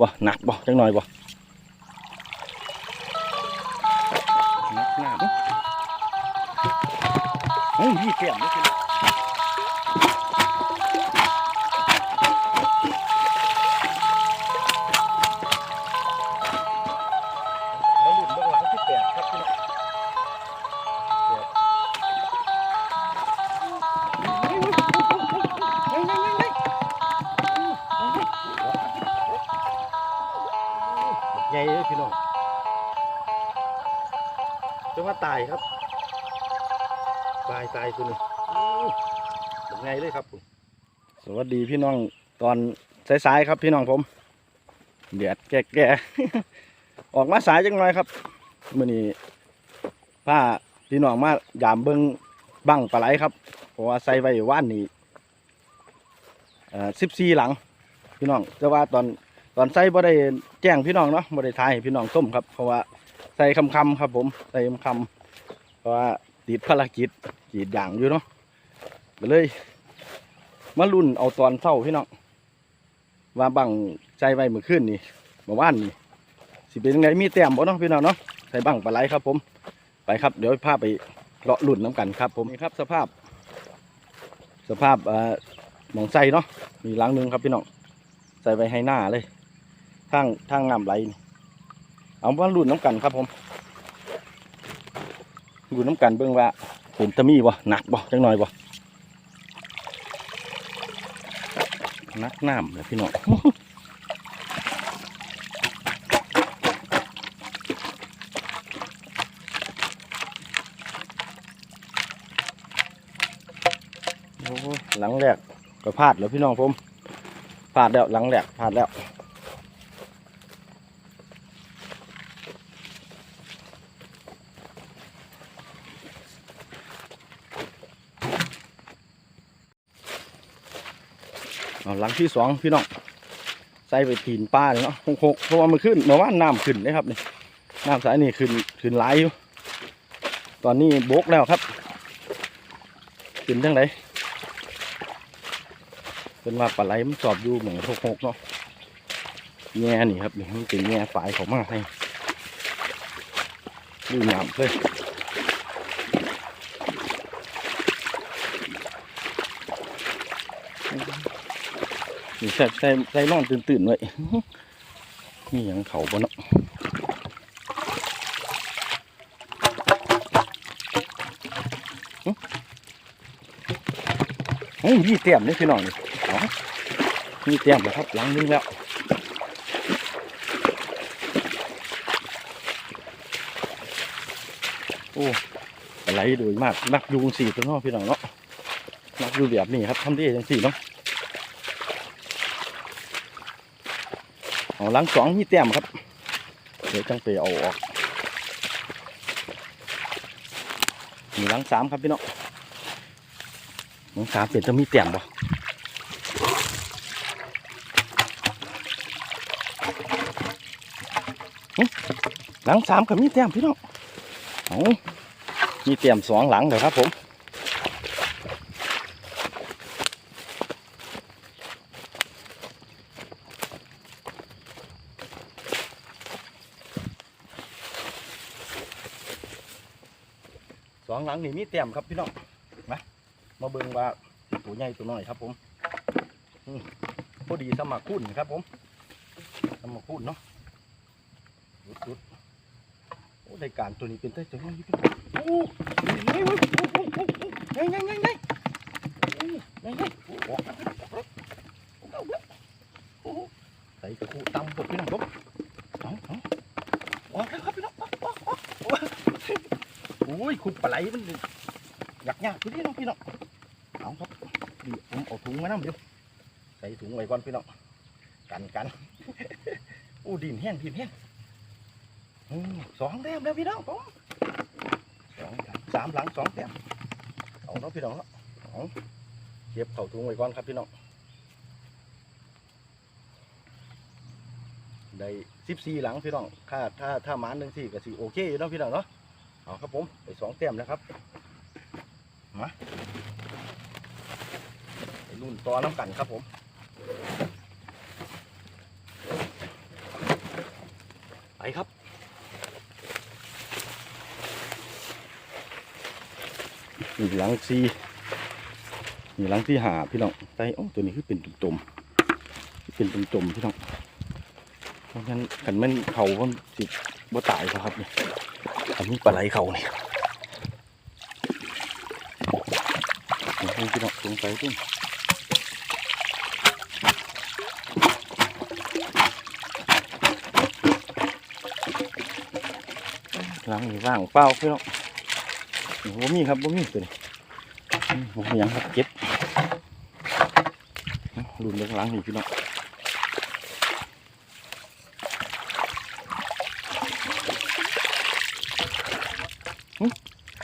บ่หนักบ่จังหน่อยบ่หนักหนาบเฮ้ยพี่เสียมนี่คือแล้ว ตายครับ ตายตายตัวนี้เป็นไงเลยครับผมสวัสดีพี่น้องตอนสายๆครับพี่น้องผมเดือดแก่ๆ ออกมาสายจังหน่อยครับมื่อนี้ผ้าพี่น้องมายามเบิ้งบังปลาไหลครับเพราะว่าใส่ไว้ว่านนี้สิบสี่หลัง พี่น้องแต่ว่าตอนตอนใส่บ่ได้แจ้งพี่น้องเนาะบ่ได้ทายพี่น้องส้มครับเพราะว่า ส่คำคำครับผม ใส่คำคำเพราะว่าติดภารกิจกีดอย่างอยู่เนาะก็เลย มารุ่นเอาตอนเศร้าพี่น้องว่าบังใจไว้เมื่อคืนนี่เมื่อวานนี่สิเป็นยังไงมีแต้มบ่เนาะพี่น้องเนาะใส่บังปลาไหลครับ ผม ไปครับ เดี๋ยวพาไปเลาะรุ่นน้ำกันครับ ผมนี่ครับ สภาพ สภาพเอ่อหมองใส่เนาะมีหลังหนึงครับพี่น้องใส่ไว้ให้หน้าเลยทางทางงามไหล เอาว่ารุ่นน้ำกันครับผมรุ่นน้ำกันเบิ่งว่าเป็นตะมีบ่หนักบ่จังหน่อยบ่นักน้ำเลยพี่น้องหลังแรกก็พลาดแล้วพี่น้องผมพลาดแล้วหลังแรกพลาดแล้ว หลังที่สองพี่น้องใส่ไปตีนป้าเลยเนาะหกๆเพราะว่ามันขึ้นเมื่อวานน้ำขึ้นเลยครับนี่น้ำสายนี่ขึ้นขึ้นไหลายอยู่ตอนนี้โบกแล้วครับขึ้นจังไดเป็นว่าปลาไหลมันสอบอยู่เหมือนหกหกเนาะแง่นี่ครับนี่มันเป็นแง่ฝายเขามากให้ดูหยามเลย นี่ใส่ใส่ใส่นอนตื่นตื่นๆไว้นี่ยังเขาบนเนาะหึเฮ้ยี่เตรียมนี่พี่น้องนี่เอามีเตรียมแล้วครับหลังนึงแล้วโอ้อะไรดูมากนักยุงสี่ตัวน้องพี่น้องเนาะนักยูแบบนี้ครับทำได้ยังสี่เนาะ เอาหลังสองมีเตรียมครับ เดี๋ยวจังไปเอาออกมีหลังสามครับพี่น้องหลังสามเป็นจะมีเตรียมบ่หลังสามกับมีเตียมพี่น้องเอามีเตียมสองหลังเดี๋ยครับผม องหลังนี่มีเตียมครับพี่น้องมามาเบิ่งว่าตัวใหญ่ตัวน้อยครับผมพอดีสมัครคุณครับผมสมัครคุณเนาะรุดๆโอ้รายการตัวนี้เป็นได้จังเลยพี่โอ้ยเฮ้ยเฮ้ยเฮ้ยเฮ้ยเฮ้ยเฮ้ยเฮ้ยเฮ้ยเฮ้ยโอ้โอ้ใส่กระคูตำกดพี่น้องผมเอาเอาออกแล้วครับพี่น้องออกออกออกโอ้ยขุดปลาไหลมันอยากยากพี่น้องพี่น้องเอาครับดีผมเอาถุงมาน้ำเดียวใส่ถุงไว้ก่อนพี่น้องกันกันโอ้ดินแห้งดินแห้งอืมสองแต้มแล้วพี่น้องผมสองสามหลังสองแต้มเอาเนาะพี่น้องเนาะเอาเก็บเข่าถุงไว้ก่อนครับพี่น้องได้สิบสี่หลังพี่น้องถ้าถ้าถ้าหมานหนึ่งสี่ก็สี่โอเคอยู่เนาะพี่น้องเนาะ เอาครับผมไปสองแต้มแล้วครับมาไปรุ่นต่อน้ำกันครับผมไปครับนี่หลังซีนี่หลังที่หาพี่น้องไตโอ้ตัวนี้คือเป็นตุ่มๆเป็นตุ่มๆพี่น้องเพราะฉะนั้นขันแมันเขามันสิบ่ตายเขาครับนี่ อันนี้ปลาไหลเขานี่นี่พี่น้องลงไปตุ้มหลังนี่ว่างเปล่าพี่น้องโอ้โหมีครับบ่มีตัวนี้อืมยังครับเก็บรุนเรื่องหลังนี่พี่น้อง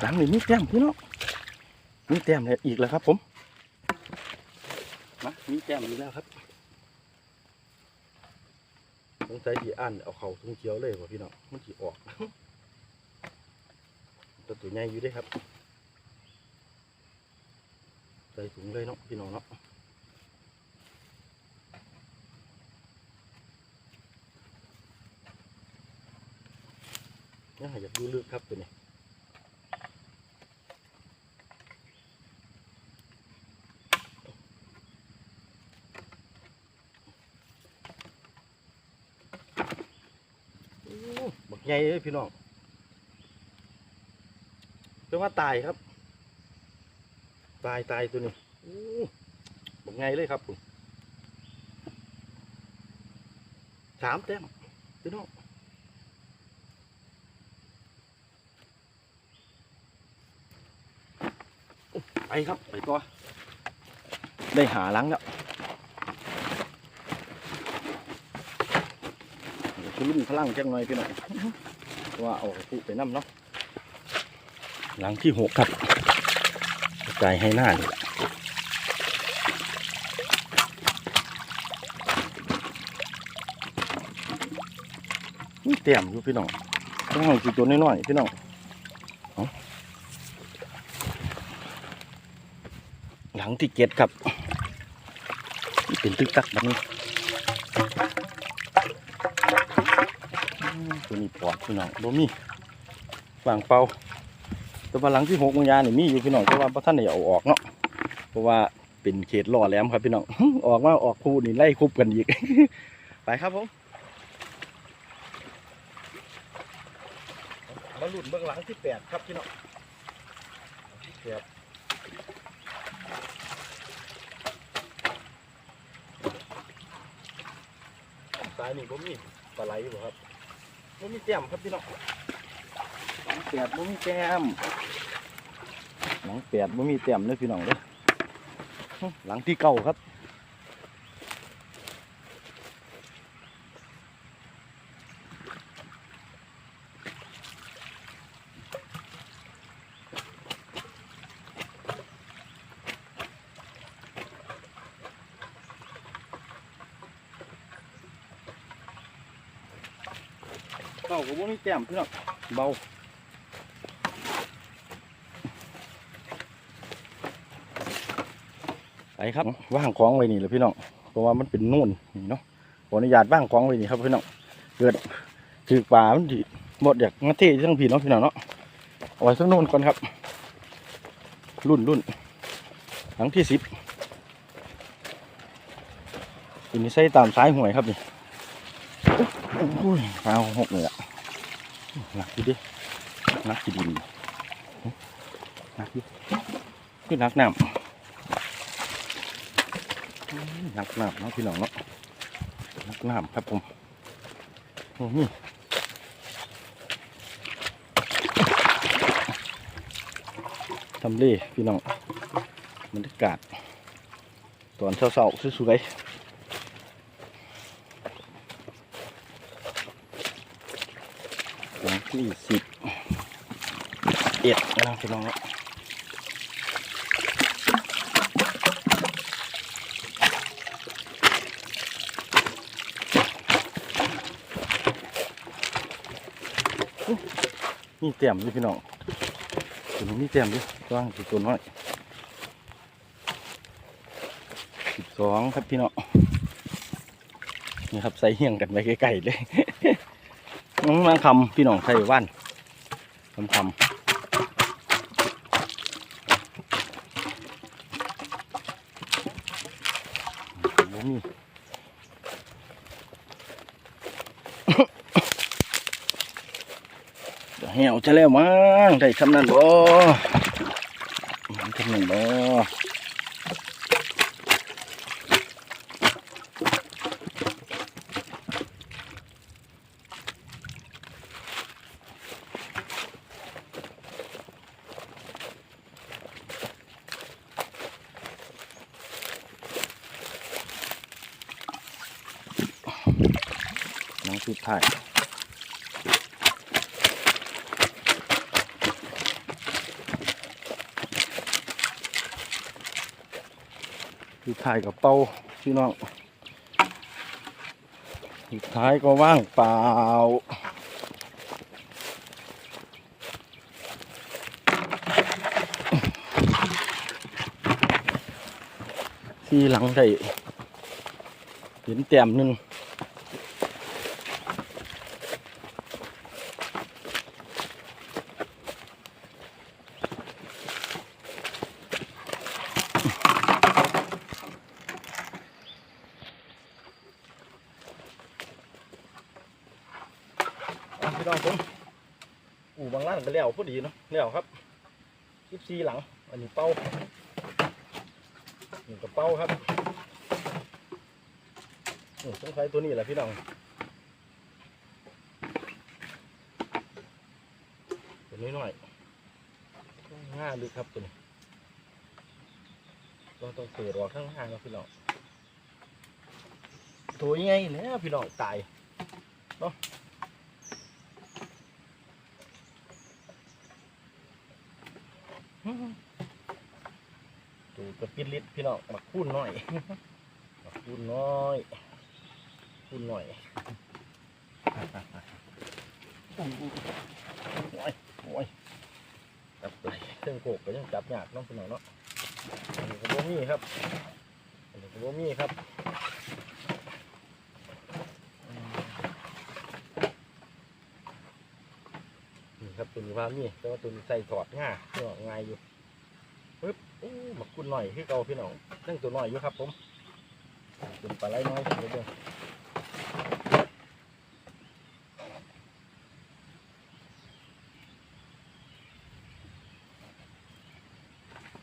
ังนี่มีแต้มพี่น้องมีแต้มเลยอีกแล้วครับ ผมมามีแต้มอีกแล้วครับสงสัยที่อ่านเอาเข่าทุ่งเขียวเลยว่ะพี่น้องมันที่ออกตัวตัวใหญ่อยู่ด้วยครับใส่ถุงเลยเนาะพี่น้องเนาะยังอยากดูลึกครับตัวนี้โอ้บัก ใหญ่เลยพี่น้องแปลว่าตายครับ ตายตายตัวนี้บอกไงเลยครับผมสามแต้มพี่น้องไปครับ ไปตัวได้หาหลังแล้ว พลุ่นพลังจังหน่อยพี่น้องว่าเอาผู้ไปน้ำเนาะหลังที่หกครับกระจายให้หน้านี่แหละนี่เตรียมอยู่พี่น้องต้องให้กี่ตัวน้อยๆพี่น้องหลังที่เจ็ดครับ เป็นตึกตักแบบนี้อืม ตัวนี้ปอดพี่น้องบ่มีวางเป่าแต่ว่าหลังที่หกมงยาเนี่ยมีอยู่พี่น้องแต่ว่าพระท่านได้เอาออกเนาะเพราะว่าเป็นเขตล่อแหลมครับพี่น้องออกมาออกคู่นี่ไล่คุบกันอีกไปครับผมมาหลุดเบื้องหลังที่แปดครับพี่น้องแปดสายนี่ผมมีปลาไหลอยู่ครับ ไมมีแจ่มครับพี่น้องหนังแปดบ่มีแต้มหลังแปดบ่มีแต้มเลยพี่น้องเลยหลังที่เก่าครับาก็บ่มีแต้มพี่น้องเบาไปครับว่างของไว้นี่แหละพี่น้องเพราะว่ามันเป็นนู่นนี่เนาะขออนุญาตว่างของไว้นี่ครับพี่น้องเกิดถือป่ามันที่หมดอยากมาเททั้งพี่เนาะพี่น้องเนาะเอาไว้สักนู่นก่อนครับ รุ่นรุ่นหลังที่สิบอันนี้ใส่ตามซ้ายห่วยครับนี่ อ้ยเอาหกเลยอะหนักอยู่ดิหนักกี่ดินหนักอยู่คือหนักน้ำนักน้ำเนาะพี่น้องเนาะนักน้ำครับผมโอ้นี่ทำเลพี่น้องบรรยากาศตอนเช้าๆสวยๆหลัง ที่สิบเอ็ดนะพี่น้องนาะมีเต็มอยู่พี่น้องตัวนี้มีเต็มอยู่ว่างสิตัวน้อยสิบสองครับพี่น้องนี่ครับใส่เหี่ยงกันไว้ใกลๆเลย อื้อมันคำพี่น้องใส่ว่านคำคำบ่มีเดี๋ยวเหี่ยวจะแล้วมั้งได้ทำนั่นบ่ทำนั่นบ่ สุดท้ายสุดท้ายกับเป้าพี่น้องสุดท้ายก็ว่างเปล่าที่หลังได้เห็นแต้มหนึ่ง พี่น้องผมอู่บางร้านก็แล้วพอดีเนาะแล้วครับสิบสี่หลัง อันนี้เป้านี่กระเป้าครับสงสัยตัวนี้แหละพี่น้องตัวนี้หน่อยง่าลึกครับตัวนี้เราต้องเปิดออกข้างห้างครับพี่น้องตัวยังไงเนี่ยพี่น้องตายเนาะ กระปิดลิดพี่น้องมาคูนน้อยมาคูนน้อยคูนหน่อยโอ้ยโอ้ยจับไปเครื่องโขกก็ยังจับยากน้องพี่น้องเนาะอันนี้ก็บ่มีครับอันนี้ก็บ่มีครับนี่ครับตัวนี้ว่ามีแต่ว่าตัวนี้ใส่ถอดง่าพี่น้องง่ายอยู่ ปึ๊บอู้มาคุณหน่อยคือเก่าพี่น้องนั่งตัวหน้อยอยู่ครับผมเป็นปลาไหลน้อยเดี๋ยวเบิ่ง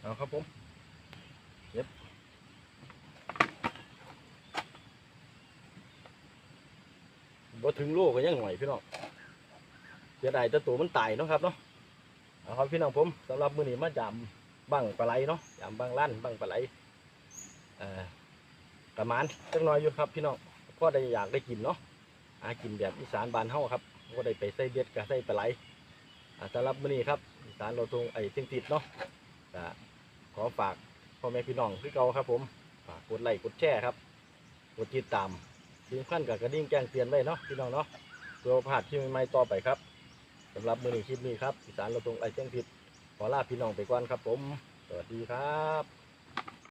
เอาครับผมเย็บบ่ถึงโลก็ยังหน่อยพี่น้องเสียดายแต่ตัวมันตายเนาะครับเนาะเอาครับพี่น้องผมสำหรับมือนี้มาจำ บังปลาไหลเนาะจำบังลั่นบังปลาไหลประมาณจักน่อยอยู่ครับพี่น้องก็ได้อยากได้กินเนาะหากินแบบอีสานบานเฮาครับก็ได้ไปใส่เบ็ดกับใส่ปลาไหลสำหรับมื้อนี้ครับอีสานเราตรงไอ้เชียงติดเนาะขอฝากพ่อแม่พี่น้องคือเก่าครับผมฝากกดไลค์กดแชร์ครับกดติดตามที่สำคัญกับกระดิ่งแจ้งเตือนไว้เนาะพี่น้องเนาะเพื่อพลาดที่ใหม่ๆต่อไปครับสำหรับมือนี้คลิปนี้ครับอีสานเราตรงไอเชียงผิด ขอลาพี่น้องไปก่อนครับผม สวัสดีครับ